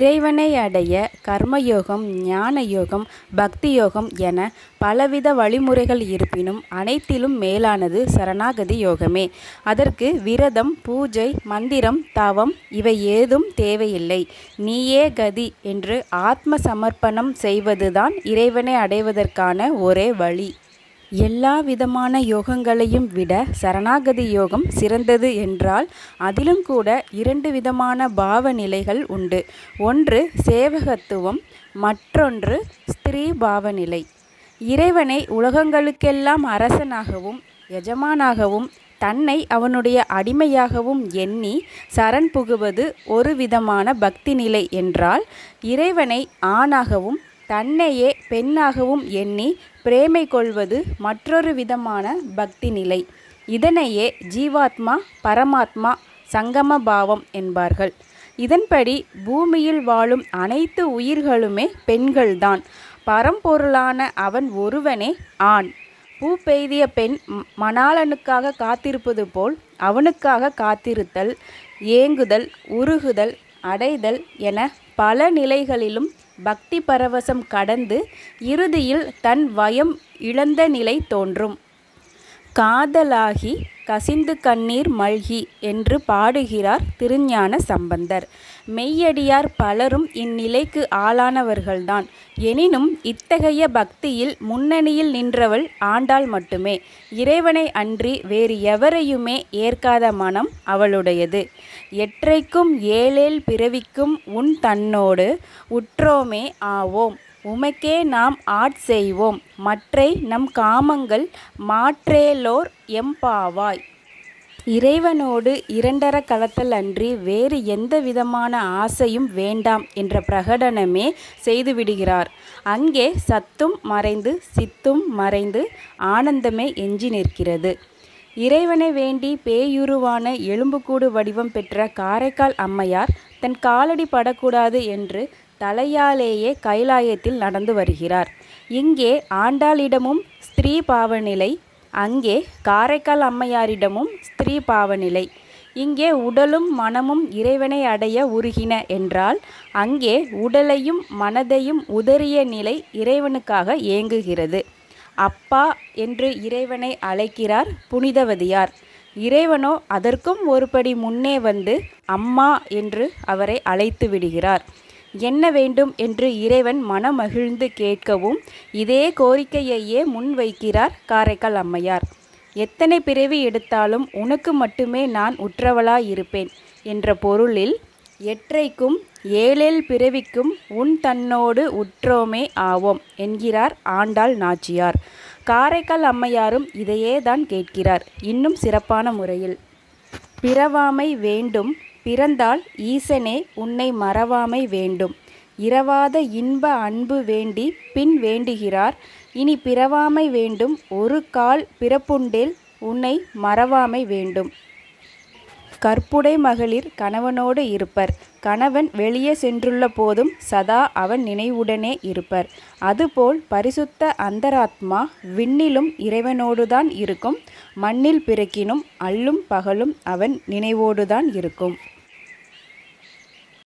இறைவனை அடைய கர்மயோகம் ஞான யோகம் பக்தி யோகம் என பலவித வழிமுறைகள் இருப்பினும் அனைத்திலும் மேலானது சரணாகதி யோகமே. அதற்கு விரதம் பூஜை மந்திரம் தவம் இவை ஏதும் தேவையில்லை. நீயே கதி என்று ஆத்ம சமர்ப்பணம் செய்வதுதான் இறைவனை அடைவதற்கான ஒரே வழி. எல்லா விதமான யோகங்களையும் விட சரணாகதி யோகம் சிறந்தது என்றால் அதிலும் கூட இரண்டு விதமான பாவ நிலைகள் உண்டு. ஒன்று சேவகத்துவம் மற்றொன்று ஸ்திரீ பாவநிலை இறைவனை உலகங்களுக்கெல்லாம் அரசனாகவும் எஜமானாகவும் தன்னை அவனுடைய அடிமையாகவும் எண்ணி சரண் புகுவது ஒரு விதமான பக்தி நிலை என்றால் இறைவனை ஆணாகவும் தன்னையே பெண்ணாகவும் எண்ணி பிரேமை கொள்வது மற்றொரு விதமான பக்தி நிலை. இதனையே ஜீவாத்மா பரமாத்மா சங்கம பாவம் என்பார்கள். இதன்படி பூமியில் வாழும் அனைத்து உயிர்களுமே பெண்கள்தான். பரம்பொருளான அவன் ஒருவனே ஆண். பூ பெய்திய பெண் மணாளனுக்காக காத்திருப்பது போல் அவனுக்காக காத்திருத்தல் ஏங்குதல் உருகுதல் அடைதல் என பல நிலைகளிலும் பக்தி பரவசம் கடந்து இறுதியில் தன் வயம் இழந்த நிலை தோன்றும். காதலாகி கசிந்து கண்ணீர் மல்கி என்று பாடுகிறார் திருஞான சம்பந்தர். மெய்யடியார் பலரும் இந்நிலைக்கு ஆளானவர்கள்தான். எனினும் இத்தகைய பக்தியில் முன்னணியில் நின்றவள் ஆண்டாள் மட்டுமே. இறைவனை அன்றி வேறு எவரையுமே ஏற்காத மனம் அவளுடையது. எற்றைக்கும் ஏழேல் பிறவிக்கும் உன் தன்னோடு உற்றோமே ஆவோம். உமக்கே நாம் ஆட்செய்வோம் மற்றை நம் காமங்கள் மாற்றேலோர் எம்பாவாய். இறைவனோடு இரண்டர கலத்தல் அன்றி வேறு எந்த விதமான ஆசையும் வேண்டாம் என்ற பிரகடனமே செய்துவிடுகிறார் அங்கே சத்தும் மறைந்து சித்தும் மறைந்து ஆனந்தமே எஞ்சி நிற்கிறது. இறைவனை வேண்டி பேயுருவான எலும்புக்கூடு வடிவம் பெற்ற காரைக்கால் அம்மையார் தன் காலடி படக்கூடாது என்று தலையாலேயே கைலாயத்தில் நடந்து வருகிறார். இங்கே ஆண்டாளிடமும் ஸ்திரீ பாவநிலை அங்கே காரைக்கால் அம்மையாரிடமும் ஸ்திரீ பாவநிலை. இங்கே உடலும் மனமும் இறைவனை அடைய உருகின என்றால் அங்கே உடலையும் மனதையும் உதறிய நிலை இறைவனுக்காக ஏங்குகிறது. அப்பா என்று இறைவனை அழைக்கிறார் புனிதவதியார். இறைவனோ அதற்கும் ஒருபடி முன்னே வந்து அம்மா என்று அவரை அழைத்து விடுகிறார். என்ன வேண்டும் என்று இறைவன் மனமகிழ்ந்து கேட்கவும் இதே கோரிக்கையையே முன்வைக்கிறார் காரைக்கால் அம்மையார். எத்தனை பிறவி எடுத்தாலும் உனக்கு மட்டுமே நான் உற்றவளாய் இருப்பேன் என்ற பொருளில் எற்றைக்கும் ஏழேல் பிறவிக்கும் உன் தன்னோடு உற்றோமே ஆவோம் என்கிறார் ஆண்டாள் நாச்சியார். காரைக்கால் அம்மையாரும் இதையே தான் கேட்கிறார். இன்னும் சிறப்பான முறையில். பிறவாமை வேண்டும் பிறந்தால் ஈசனே உன்னை மறவாமை வேண்டும். இரவாத இன்ப அன்பு வேண்டி பின் வேண்டுகிறார். இனி பிறவாமை வேண்டும். ஒரு கால் பிறப்புண்டில் உன்னை மறவாமை வேண்டும். கற்புடை மகளிர் கணவனோடு இருப்பர். கணவன் வெளியே சென்றுள்ள போதும் சதா அவன் நினைவுடனே இருப்பர். அதுபோல் பரிசுத்த அந்தராத்மா விண்ணிலும் இறைவனோடுதான் இருக்கும். மண்ணில் பிறக்கினும் அல்லும் பகலும் அவன் நினைவோடுதான் இருக்கும்.